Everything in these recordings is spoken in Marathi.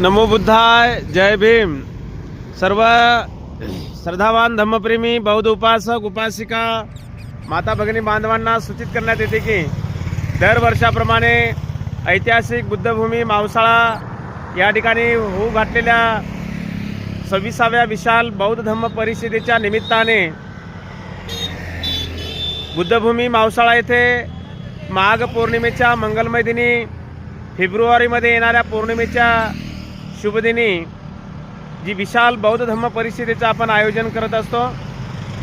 नमो बुद्धाय जय भीम। सर्व श्रद्धावान धम्मप्रेमी बौद्ध उपासक उपासिका माता भगिनी बांधवांना सूचित करण्यात येते की दरवर्षाप्रमाणे ऐतिहासिक बुद्धभूमी मावसाळा या ठिकाणी होऊ घातलेल्या सव्वीसाव्या विशाल बौद्ध धम्म परिषदेच्या निमित्ताने बुद्धभूमी मावसाळा येथे माघ पौर्णिमेच्या मंगलमय दिनी फेब्रुवारीमध्ये येणाऱ्या पौर्णिमेच्या शुभदिनी जी विशाल बौद्ध धम्म परिषदेचं आपण आयोजन करत असतो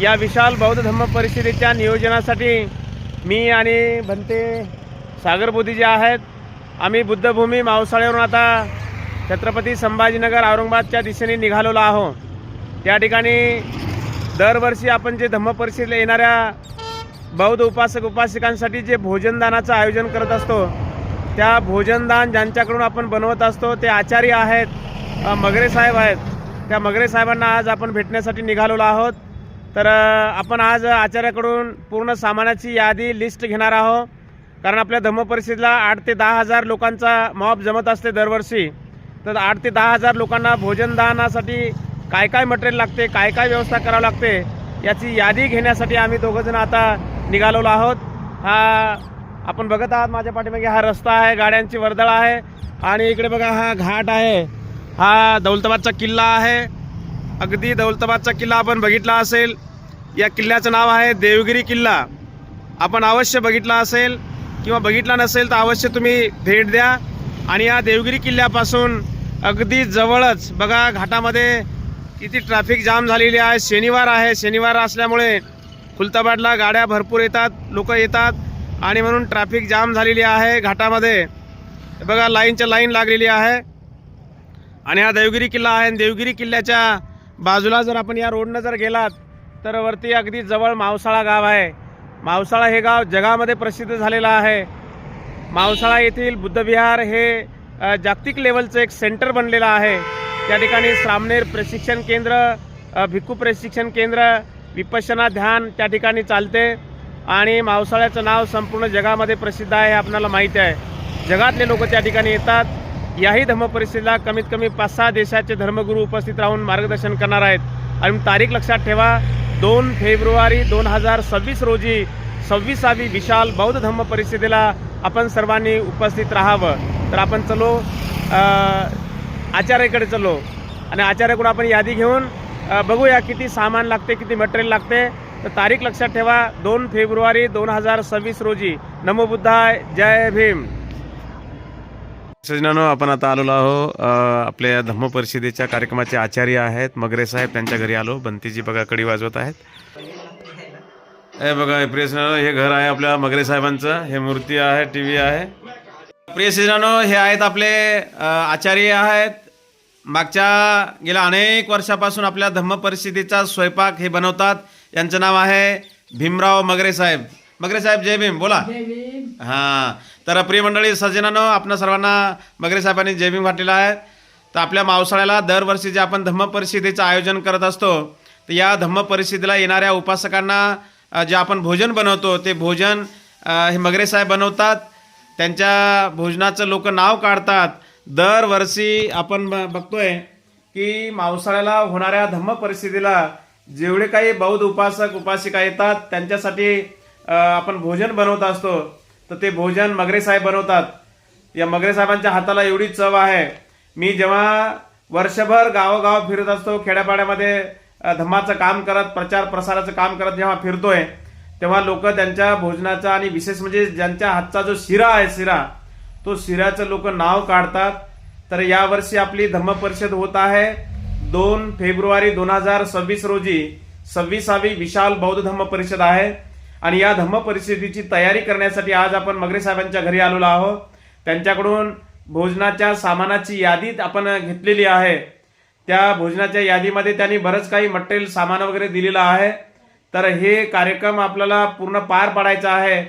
या विशाल बौद्ध धम्म परिषदेच्या नियोजनासाठी मी आणि भंते सागरबोधी जे आहेत आम्ही बुद्धभूमी मावसाळ्यावरून आता छत्रपती संभाजीनगर औरंगाबादच्या दिशेने निघालेलो आहो त्या ठिकाणी दरवर्षी आपण जे धम्म परिषदेला येणाऱ्या बौद्ध उपासक उपासिकांसाठी जे भोजनदानाचं आयोजन करत असतो त्या भोजनदान ज्यांच्याकडून आपण बनवत असतो ते आचार्य आहेत मगरे साहेब आहेत. त्या मगरे साहेबांना आज आपण भेटण्यासाठी निघालेलो आहोत. तर आपण आज आचार्याकडून पूर्ण सामानाची यादी लिस्ट घेणार आहोत. कारण आपल्या धम्म परिस्थितीला आठ ते दहा हजार लोकांचा मॉब जमत असते दरवर्षी. तर आठ ते दहा हजार लोकांना भोजनदानासाठी काय काय मटेरियल लागते काय काय व्यवस्था करावं लागते याची यादी घेण्यासाठी आम्ही दोघंजण आता निघालेलो आहोत. हा आपण बघत आहात माझ्या पाठीमागे हा रस्ता आहे गाड्यांची वर्दळ आहे आणि इकडे बघा हा घाट आहे. हा दौलताबादचा किल्ला आहे. अगदी दौलताबादचा किल्ला आपण बघितला असेल. या किल्ल्याचं नाव आहे देवगिरी किल्ला. आपण अवश्य बघितला असेल किंवा बघितला नसेल तर अवश्य तुम्ही भेट द्या. आणि या देवगिरी किल्ल्यापासून अगदी जवळच बघा घाटामध्ये किती ट्रॅफिक जाम झालेली आहे. शनिवार आहे. शनिवार असल्यामुळे खुलताबादला गाड्या भरपूर येतात लोक येतात. आणि म्हणून ट्रॅफिक जाम झालेली आहे घाटामध्ये. बघा लाईनच्या लाईन लागलेली आहे. आणि हा देवगिरी किल्ला आहे. आणि देवगिरी किल्ल्याच्या बाजूला जर आपण या रोडनं जर गेलात तर वरती अगदी जवळ मावसाळा गाव आहे. मावसाळा हे गाव जगामध्ये प्रसिद्ध झालेलं आहे. मावसाळा येथील बुद्धविहार हे जागतिक लेवलचं एक सेंटर बनलेलं आहे. त्या ठिकाणी सामनेर प्रशिक्षण केंद्र भिक्खू प्रशिक्षण केंद्र विपशना ध्यान त्या ठिकाणी चालते. आणि मावसाळ्याचं नाव संपूर्ण जगामध्ये प्रसिद्ध आहे हे आपल्याला माहीत आहे. जगातले लोक त्या ठिकाणी येतात. याही धम्म कमीत कमी पाच सहा देशाचे धर्मगुरू उपस्थित राहून मार्गदर्शन करणार आहेत. आणि तारीख लक्षात ठेवा दोन फेब्रुवारी दोन हजार सव्वीस रोजी सव्वीसावी विशाल बौद्ध धम्म परिषदेला आपण सर्वांनी उपस्थित राहावं. तर आपण चलो आचार्याकडे चलो. आणि आचार्याकडून आपण यादी घेऊन बघूया किती सामान लागते किती मटेरियल लागते. तर तारीख लक्षात ठेवा दोन फेब्रुवारी दोन हजार सव्वीस रोजी. नमो बुद्धाय जय भीम. सजनानो आपण आता आलेलो आहो आपल्या धम्म परिषदेच्या कार्यक्रमाचे आचार्य आहेत मगरे साहेब त्यांच्या घरी आलो. बंतीजी बघा कडी वाजवत आहेत. हे बघा हे प्रिय सजनानो, हे घर आहे आपल्या मगरे साहेबांचं. हे मूर्ती आहे टी व्ही आहे. प्रिय सजनानो हे आहेत आपले आचार्य आहेत. मागच्या गेल्या अनेक वर्षापासून आपल्या धम्म परिषदेचा स्वयंपाक हे बनवतात. यांचं नाव आहे भीमराव मगरे साहेब. मगरे साहेब जय भीम बोला. हां. तर प्रिय मंडळी सज्जनानो आपण सर्वांना मगरे साहेबांनी जय भीम वाटलेला आहे. तर आपल्या मावसाळ्याला दरवर्षी जे आपण धम्म परिषदेचं आयोजन करत असतो तर या धम्म परिषदेला येणाऱ्या उपासकांना जे आपण भोजन बनवतो ते भोजन हे मगरे साहेब बनवतात. त्यांच्या भोजनाचं लोक नाव काढतात. दरवर्षी आपण बघतोय की मावसाळ्याला होणाऱ्या धम्म परिषदेला जेवढे काही बौद्ध उपासक उपासिका येतात त्यांच्यासाठी आपण भोजन बनवत असतो तर ते भोजन मगरे साहेब बनवतात. या मगरे साहेबांच्या हाताला एवढी चव आहे. मी जेव्हा वर्षभर गावोगाव फिरत असतो खेड्यापाड्यामध्ये धम्माचं काम करत प्रचार प्रसाराचं काम करत जेव्हा फिरतोय तेव्हा लोक त्यांच्या भोजनाचा आणि विशेष म्हणजे ज्यांच्या हातचा जो शिरा आहे शिरा तो शिऱ्याचं लोक नाव काढतात. तर यावर्षी आपली धम्म परिषद होत आहे. दोन फेब्रुवारी दोन हजार सव्वीस रोजी सव्वीसावी विशाल बौद्ध धम्म परिषद आहे. आणि या धम्म परिषदेची तयारी करण्यासाठी आज आपण मगरे साहेबांच्या घरी आलेलो आहोत. त्यांच्याकडून भोजनाच्या सामानाची यादी आपण घेतलेली आहे. त्या भोजनाच्या यादीमध्ये त्यांनी बरंच काही मटेरियल सामान वगैरे दिलेलं आहे. तर हे कार्यक्रम आपल्याला पूर्ण पार पाडायचा आहे.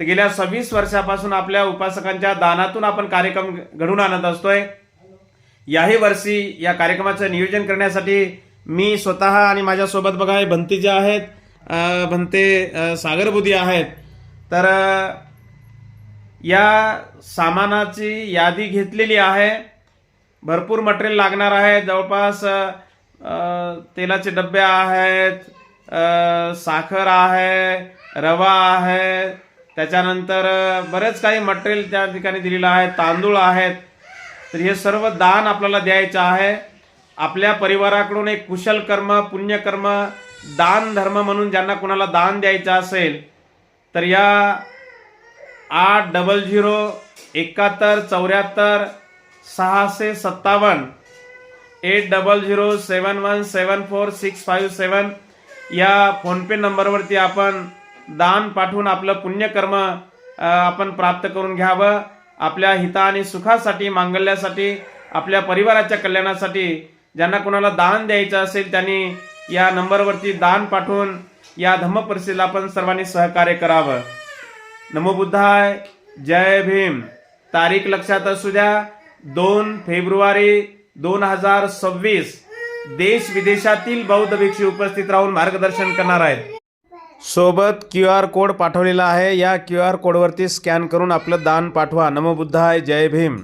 तर गेल्या सव्वीस वर्षापासून आपल्या उपासकांच्या दानातून आपण कार्यक्रम घडून आणत असतोय. याही वर्षी या कार्यक्रमाचं नियोजन करण्यासाठी मी स्वतः आणि माझ्यासोबत बघा हे भंते जे आहेत भंते अं, सागरबुदी आहेत. तर या सामानाची यादी घेतलेली आहे. भरपूर मटेरियल लागणार आहे. जवळपास तेलाचे डबे आहेत साखर आहे रवा आहे. त्याच्यानंतर बरेच काही मटेरियल त्या ठिकाणी दिलेलं आहे. तांदूळ आहेत. तर हे सर्व दान आपल्याला द्यायचं आहे. आपल्या परिवाराकडून एक कुशल कर्म पुण्यकर्म दान धर्म म्हणून ज्यांना कुणाला दान द्यायचं असेल तर या आठ डबल झिरो एकाहत्तर चौऱ्याहत्तर सहाशे सत्तावन्न eight double zero seven one seven four six five seven या फोनपे नंबरवरती आपण दान पाठवून आपलं पुण्यकर्म आपण प्राप्त करून घ्यावं. आपल्या हिता आणि सुखासाठी मांगल्यासाठी आपल्या परिवाराच्या कल्याणासाठी ज्यांना कोणाला दान द्यायचं असेल त्यांनी या नंबरवरती दान पाठवून या धम्म आपण सर्वांनी सहकार्य करावं. नमो बुद्धाय जय भीम. तारीख लक्षात असू द्या दोन फेब्रुवारी दोन हजार सव्वीस. देश विदेशातील बौद्ध भिक्षू उपस्थित राहून मार्गदर्शन करणार आहेत. सोबत क्यू आर कोड पाठवलेला आहे. या क्यू आर कोडवरती स्कॅन करून आपलं दान पाठवा. नमोबुद्धाय जय भीम.